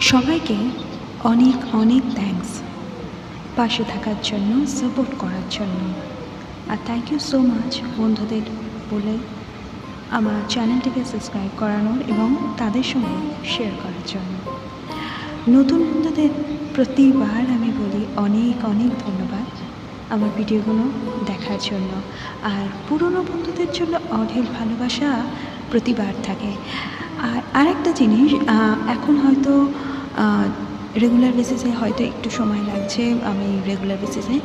সবাইকে অনেক অনেক থ্যাঙ্কস পাশে থাকার জন্য সাপোর্ট করার জন্য। আর থ্যাংক ইউ সো মাচ বন্ধুদের বলে আমার চ্যানেলটিকে সাবস্ক্রাইব করানোর এবং তাদের সঙ্গে শেয়ার করার জন্য। নতুন বন্ধুদের প্রতিবার আমি বলি অনেক অনেক ধন্যবাদ আমার ভিডিওগুলো দেখার জন্য। আর পুরনো বন্ধুদের জন্য অঢেল ভালোবাসা প্রতিবার থাকে। আর আরেকটা জিনিস এখন হয়তো রেগুলার বেসিসে হয়তো একটু সময় লাগছে, আমি রেগুলার বেসিসে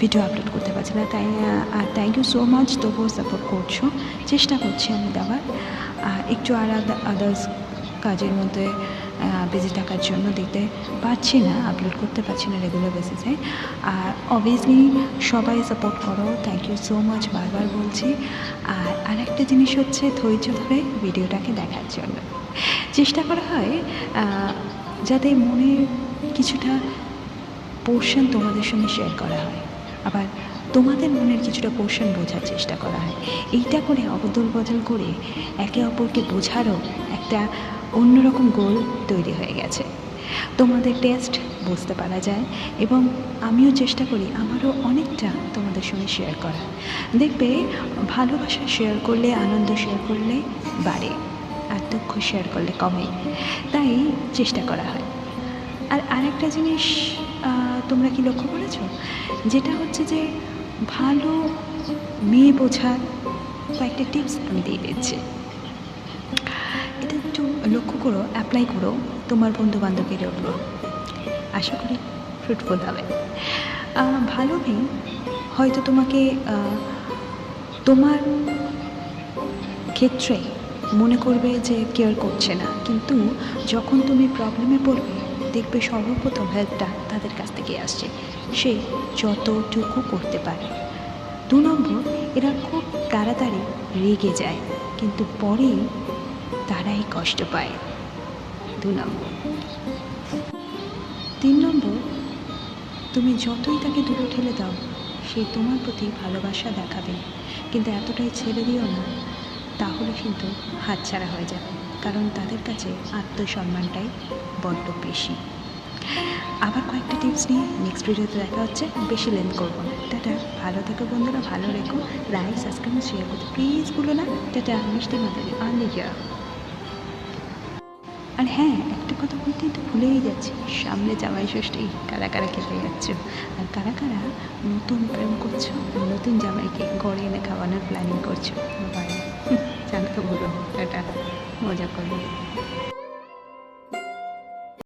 ভিডিও আপলোড করতে পারছি না। তাই আর থ্যাংক ইউ সো মাচ তবুও সাপোর্ট করছ। চেষ্টা করছি আমি দেওয়ার। একটু আর আদার্স কাজের মধ্যে বিজি থাকার জন্য দিতে পারছি না আপলোড করতে পারছি না রেগুলার বেসিসে আর অবভিয়াসলি সবাই সাপোর্ট করো থ্যাংক ইউ সো মাচ বারবার বলছি। আর আরেকটা জিনিস হচ্ছে ধৈর্য ধরে ভিডিওটাকে দেখার জন্য। চেষ্টা করা হয় যাতে মনের কিছুটা পোর্শন তোমাদের সঙ্গে শেয়ার করা হয়। আবার তোমাদের মনের কিছুটা পোর্শন বোঝার চেষ্টা করা হয়। এইটা করে অবদল বদল করে একে অপরকে বোঝারও একটা অন্যরকম গোল তৈরি হয়ে গেছে। তোমাদের টেস্ট বুঝতে পারা যায় এবং আমিও চেষ্টা করি আমারও অনেকটা তোমাদের সঙ্গে শেয়ার করা দেখবে, ভালোবাসা শেয়ার করলে, আনন্দ শেয়ার করলে বাড়ে। আর দুঃখ শেয়ার করলে কমে। তাই চেষ্টা করা হয়। আর আরেকটা জিনিস তোমরা কি লক্ষ্য করেছ? যেটা হচ্ছে যে ভালো মেয়ে বোঝার কয়েকটা টিপস আমি দিয়ে দিচ্ছি। এটা একটু লক্ষ্য করো অ্যাপ্লাই করো তোমার বন্ধু বান্ধবীর ওপর আশা করি ফ্রুটফুল হবে। ভালো মেয়ে হয়তো তোমাকে তোমার ক্ষেত্রে মনে করবে যে কেয়ার করছে না। কিন্তু যখন তুমি প্রবলেমে পড়বে, দেখবে সর্বপ্রথম হেল্পটা তাদের কাছ থেকে আসছে। সে যতটুকু করতে পারে। দু নম্বর, এরা খুব তাড়াতাড়ি রেগে যায়, কিন্তু পরে তারাই কষ্ট পায়। দু নম্বর। তিন নম্বর, তুমি যতই তাকে দূরে ঠেলে দাও, সে তোমার প্রতি ভালোবাসা দেখাবে। কিন্তু এতটাই ছেড়ে দিও না তাহলে কিন্তু হাতছাড়া হয়ে যাবে, কারণ তাদের কাছে আত্মসম্মানটাই বড্ড বেশি। আবার কয়েকটা টিপস নিয়ে নেক্সট ভিডিওতে দেখা হচ্ছে, বেশি লেন্থ করব না। টাটা, ভালো থেকো বন্ধুরা, ভালো রেখো। লাইক সাবস্ক্রাইব শেয়ার করতে প্লিজ ভুলো না। টাটা, মিষ্টি মাতারি আলিজা আর হ্যাঁ একটা কথা বলতেই তো ভুলেই যাচ্ছি, সামনে জামাই ষষ্ঠী, কারা কারা খেতে যাচ্ছ? আর কারা কারা নতুন প্রেম করছ, নতুন জামাইকে গড়ে এনে খাওয়ানোর প্ল্যানিং করছ? বাড়ি জানতে এটা মজা করব